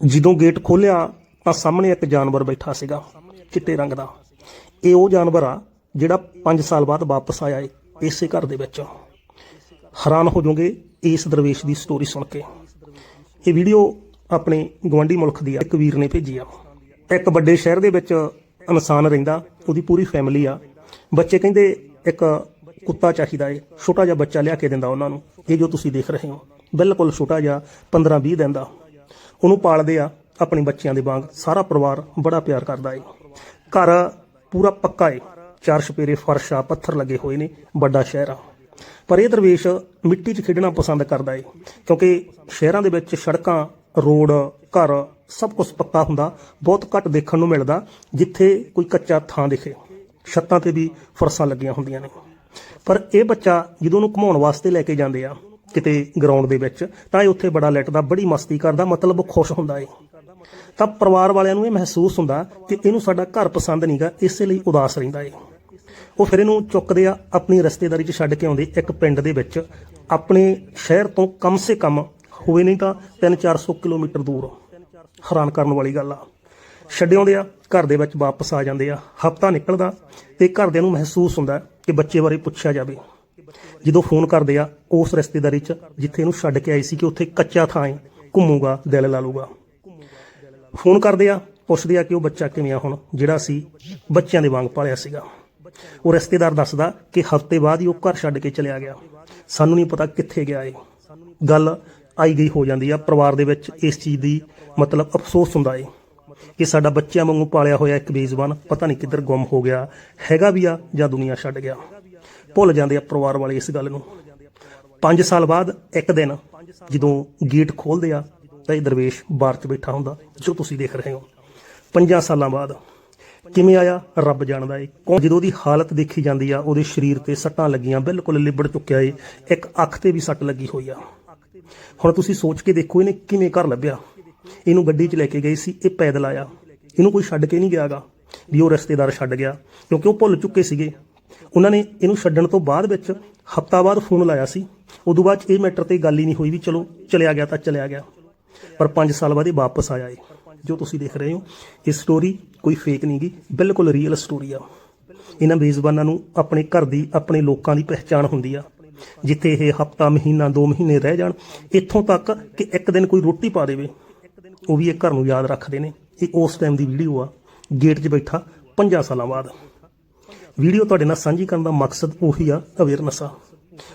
ਜਦੋਂ ਗੇਟ ਖੋਲਿਆ ਤਾਂ ਸਾਹਮਣੇ ਇੱਕ ਜਾਨਵਰ ਬੈਠਾ ਸੀਗਾ, ਚਿੱਟੇ ਰੰਗ ਦਾ। ਇਹ ਉਹ ਜਾਨਵਰ ਆ ਜਿਹੜਾ 5 ਸਾਲ ਬਾਅਦ ਵਾਪਸ ਆਇਆ ਏ, ਇਸੇ ਘਰ ਦੇ ਵਿੱਚ। ਹੈਰਾਨ ਹੋ ਜਾਓਗੇ ਇਸ ਦਰਵੇਸ਼ ਦੀ ਸਟੋਰੀ ਸੁਣ ਕੇ। ਇਹ ਵੀਡੀਓ ਆਪਣੇ ਗਵਾਂਢੀ ਮੁਲਕ ਦੀ ਆ, ਇੱਕ ਵੀਰ ਨੇ ਭੇਜੀ ਆ। ਇੱਕ ਵੱਡੇ ਸ਼ਹਿਰ ਦੇ ਵਿੱਚ ਇਨਸਾਨ ਰਹਿੰਦਾ, ਉਹਦੀ ਪੂਰੀ ਫੈਮਿਲੀ ਆ। ਬੱਚੇ ਕਹਿੰਦੇ ਇੱਕ ਕੁੱਤਾ ਚਾਹੀਦਾ ਏ, ਛੋਟਾ ਜਿਹਾ ਬੱਚਾ ਲਿਆ ਕੇ ਦਿੰਦਾ ਉਹਨਾਂ ਨੂੰ। ਇਹ ਜੋ ਤੁਸੀਂ ਦੇਖ ਰਹੇ ਹੋ, ਬਿਲਕੁਲ ਛੋਟਾ ਜਿਹਾ 15 20 ਦਿਨ ਦਾ। ਉਹਨੂੰ ਪਾਲਦੇ ਆ ਆਪਣੇ ਬੱਚਿਆਂ ਦੇ ਵਾਂਗ। ਸਾਰਾ ਪਰਿਵਾਰ ਬੜਾ ਪਿਆਰ ਕਰਦਾ ਏ। ਘਰ ਪੂਰਾ ਪੱਕਾ ਏ। ਚਾਰ ਛਪੇਰੇ ਫਰਸ਼ ਆ, ਪੱਥਰ ਲੱਗੇ ਹੋਏ ਨੇ, ਵੱਡਾ ਸ਼ਹਿਰ ਆ। ਪਰ ਇਹ ਦਰਵੇਸ਼ ਮਿੱਟੀ 'ਚ ਖੇਡਣਾ ਪਸੰਦ ਕਰਦਾ ਏ। ਕਿਉਂਕਿ ਸ਼ਹਿਰਾਂ ਦੇ ਵਿੱਚ ਸੜਕਾਂ, ਰੋਡ, ਘਰ ਸਭ ਕੁਝ ਪੱਕਾ ਹੁੰਦਾ। ਬਹੁਤ ਘੱਟ ਦੇਖਣ ਨੂੰ ਮਿਲਦਾ ਜਿੱਥੇ ਕੋਈ ਕੱਚਾ ਥਾਂ ਦਿਖੇ। ਛੱਤਾਂ ਤੇ ਵੀ ਫਰਸ਼ਾਂ ਲੱਗੀਆਂ ਹੁੰਦੀਆਂ ਨੇ। ਪਰ ਇਹ ਬੱਚਾ ਜਦੋਂ ਉਹਨੂੰ ਘੁਮਾਉਣ ਵਾਸਤੇ ਲੈ ਕੇ ਜਾਂਦੇ ਆ ਕਿਤੇ ਗਰਾਊਂਡ ਦੇ ਵਿੱਚ, ਤਾਂ ਇਹ ਉੱਥੇ ਬੜਾ ਲੈਟਦਾ ਬੜੀ ਮਸਤੀ ਕਰਦਾ, ਮਤਲਬ ਉਹ ਖੁਸ਼ ਹੁੰਦਾ ਏ ਤਾਂ ਪਰਿਵਾਰ ਵਾਲਿਆਂ ਨੂੰ ਇਹ ਮਹਿਸੂਸ ਹੁੰਦਾ ਕਿ ਇਹਨੂੰ ਸਾਡਾ ਘਰ ਪਸੰਦ ਨਹੀਂਗਾ ਇਸੇ ਲਈ ਉਦਾਸ ਰਹਿੰਦਾ ਏ ਉਹ ਫਿਰ ਇਹਨੂੰ ਚੁੱਕਦੇ ਆ ਆਪਣੀ ਰਸਤੇਦਾਰੀ 'ਚ ਛੱਡ ਕੇ ਆਉਂਦੇ ਇੱਕ ਪਿੰਡ ਦੇ ਵਿੱਚ। ਆਪਣੇ ਸ਼ਹਿਰ ਤੋਂ ਕਮ ਸੇ ਕਮ ਹੋਵੇ ਨਹੀਂ ਤਾਂ 3-400 ਕਿਲੋਮੀਟਰ ਦੂਰ ਹੈਰਾਨ ਕਰਨ ਵਾਲੀ ਗੱਲ ਆ। ਛੱਡਿਆਉਂਦੇ ਆ, ਘਰ ਦੇ ਵਿੱਚ ਵਾਪਸ ਆ ਜਾਂਦੇ ਆ, ਹਫਤਾ ਨਿਕਲਦਾ ਤੇ ਘਰਦਿਆਂ ਨੂੰ ਮਹਿਸੂਸ ਹੁੰਦਾ ਕਿ ਬੱਚੇ ਬਾਰੇ ਪੁੱਛਿਆ ਜਾਵੇ। ਜਦੋਂ ਫੋਨ ਕਰਦੇ ਆ, ਉਸ ਰਿਸ਼ਤੇਦਾਰੀ 'ਚ, ਜਿੱਥੇ ਇਹਨੂੰ ਛੱਡ ਕੇ ਆਈ ਸੀ ਕਿ ਉੱਥੇ ਕੱਚਾ ਥਾਂ ਹੈ, ਘੁੰਮੂਗਾ, ਦਿਲ ਲਾ ਲੂਗਾ। ਫੋਨ ਕਰਦੇ ਆ, ਪੁੱਛਦੇ ਆ ਕਿ ਉਹ ਬੱਚਾ ਕਿਵੇਂ ਆ ਹੁਣ, ਜਿਹੜਾ ਸੀ ਬੱਚਿਆਂ ਦੇ ਵਾਂਗ ਪਾਲਿਆ ਸੀਗਾ। ਉਹ ਰਿਸ਼ਤੇਦਾਰ ਦੱਸਦਾ ਕਿ ਹਫ਼ਤੇ ਬਾਅਦ ਹੀ ਉਹ ਘਰ ਛੱਡ ਕੇ ਚਲਿਆ ਗਿਆ। ਸਾਨੂੰ ਨਹੀਂ ਪਤਾ ਕਿੱਥੇ ਗਿਆ ਏ ਗੱਲ ਆਈ ਗਈ ਹੋ ਜਾਂਦੀ ਆ, ਪਰਿਵਾਰ ਦੇ ਵਿੱਚ ਇਸ ਚੀਜ਼ ਦੀ ਮਤਲਬ ਅਫਸੋਸ ਹੁੰਦਾ ਏ। ਕਿ ਸਾਡਾ ਬੱਚਿਆਂ ਵਾਂਗੂ ਪਾਲਿਆ ਹੋਇਆ ਇੱਕ ਬੇਜ਼ਬਾਨ ਪਤਾ ਨਹੀਂ ਕਿੱਧਰ ਗੁੰਮ ਹੋ ਗਿਆ, ਹੈਗਾ ਵੀ ਆ ਜਾਂ ਦੁਨੀਆ ਛੱਡ ਗਿਆ। ਭੁੱਲ ਜਾਂਦੇ ਆ ਪਰਿਵਾਰ ਵਾਲੇ ਇਸ ਗੱਲ ਨੂੰ। 5 ਸਾਲ ਬਾਅਦ ਇੱਕ ਦਿਨ ਜਦੋਂ ਗੇਟ ਖੋਲਦੇ ਆ, ਤਾਂ ਇਹ ਦਰਵੇਸ਼ ਬਾਰ 'ਚ ਬੈਠਾ ਹੁੰਦਾ, ਜੋ ਤੁਸੀਂ ਦੇਖ ਰਹੇ ਹੋ। 5 ਸਾਲਾਂ ਬਾਅਦ ਕਿਵੇਂ ਆਇਆ? ਰੱਬ ਜਾਣਦਾ ਏ। ਕੌਣ ਜਦੋਂ ਦੀ ਹਾਲਤ ਦੇਖੀ ਜਾਂਦੀ ਆ, ਉਹਦੇ ਸਰੀਰ ਤੇ ਸੱਟਾਂ ਲੱਗੀਆਂ, ਬਿਲਕੁਲ ਲਿਬੜ ਚੁੱਕਿਆ ਏ। ਇੱਕ ਅੱਖ ਤੇ ਵੀ ਸੱਟ ਲੱਗੀ ਹੋਈ ਆ। ਹੁਣ ਤੁਸੀਂ ਸੋਚ ਕੇ ਦੇਖੋ, ਇਹਨੇ ਕਿਵੇਂ ਘਰ ਲੱਭਿਆ? ਇਹਨੂੰ ਗੱਡੀ 'ਚ ਲੈ ਕੇ ਗਏ ਸੀ, ਇਹ ਪੈਦਲ ਆਇਆ। ਇਹਨੂੰ ਕੋਈ ਛੱਡ ਕੇ ਨਹੀਂ ਗਿਆਗਾ, ਵੀ ਉਹ ਰਿਸ਼ਤੇਦਾਰ ਛੱਡ ਗਿਆ, ਕਿਉਂਕਿ ਉਹ ਭੁੱਲ ਚੁੱਕੇ ਸੀਗੇ। ਉਹਨਾਂ ਨੇ ਇਹਨੂੰ ਛੱਡਣ ਤੋਂ ਬਾਅਦ ਵਿੱਚ ਹਫਤਾ ਬਾਅਦ ਫੋਨ ਲਾਇਆ ਸੀ। ਉਦੋਂ ਬਾਅਦ 'ਚ ਇਹ ਮੈਟਰ ਤੇ ਗੱਲ ਹੀ ਨਹੀਂ ਹੋਈ ਵੀ ਚਲੋ, ਚਲਿਆ ਗਿਆ ਤਾਂ ਚਲਿਆ ਗਿਆ। ਪਰ 5 ਸਾਲ ਬਾਅਦ ਇਹ ਵਾਪਸ ਆਇਆ ਏ ਜੋ ਤੁਸੀਂ ਦੇਖ ਰਹੇ ਹੋ, ਇਹ ਸਟੋਰੀ ਕੋਈ ਫੇਕ ਨਹੀਂ ਗਈ ਬਿਲਕੁਲ ਰੀਅਲ ਸਟੋਰੀ ਆ। ਇਹਨਾਂ ਬੇਜ਼ਬਾਨਾਂ ਨੂੰ ਆਪਣੇ ਘਰ ਦੀ, ਆਪਣੇ ਲੋਕਾਂ ਦੀ ਪਹਿਚਾਣ ਹੁੰਦੀ ਆ। ਜਿੱਥੇ ਇਹ ਹਫਤਾ, ਮਹੀਨਾ 2 ਮਹੀਨੇ ਰਹਿ ਜਾਣ, ਇੱਥੋਂ ਤੱਕ ਕਿ ਇੱਕ ਦਿਨ ਕੋਈ ਰੋਟੀ ਪਾ ਦੇਵੇ। ਉਹ ਵੀ ਇਹ ਘਰ ਨੂੰ ਯਾਦ ਰੱਖਦੇ ਨੇ। ਇਹ ਉਸ ਟਾਈਮ ਦੀ ਵੀਡੀਓ ਆ। ਗੇਟ 'ਚ ਬੈਠਾ 50 ਸਾਲਾਂ ਬਾਅਦ। ਵੀਡੀਓ ਤੁਹਾਡੇ ਨਾਲ ਸਾਂਝੀ ਕਰਨ ਦਾ ਮਕਸਦ ਉਹੀ ਆ, ਅਵੇਅਰਨੈਸ ਆ।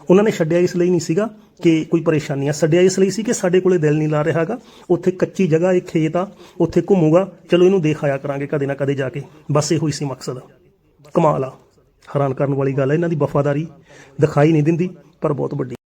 ਉਹਨਾਂ ਨੇ ਛੱਡਿਆ ਇਸ ਲਈ ਨਹੀਂ ਸੀਗਾ ਕਿ ਕੋਈ ਪਰੇਸ਼ਾਨੀ ਆ। ਛੱਡਿਆ ਇਸ ਲਈ ਸੀ ਕਿ ਸਾਡੇ ਕੋਲੇ ਦਿਲ ਨਹੀਂ ਲਾ ਰਿਹਾਗਾ ਉੱਥੇ ਕੱਚੀ ਜਗ੍ਹਾ, ਇੱਕ ਖੇਤ ਆ, ਉੱਥੇ ਘੁੰਮੂਗਾ। ਚਲੋ ਇਹਨੂੰ ਦੇਖ ਆਇਆ ਕਰਾਂਗੇ ਕਦੇ ਨਾ ਕਦੇ ਜਾ ਕੇ। ਬਸ ਇਹੋ ਹੀ ਸੀ ਮਕਸਦ। ਕਮਾਲ ਆ। ਹੈਰਾਨ ਕਰਨ ਵਾਲੀ ਗੱਲ ਹੈ ਇਹਨਾਂ ਦੀ ਵਫਾਦਾਰੀ ਦਿਖਾਈ ਨਹੀਂ ਦਿੰਦੀ, ਪਰ ਬਹੁਤ ਵੱਡੀ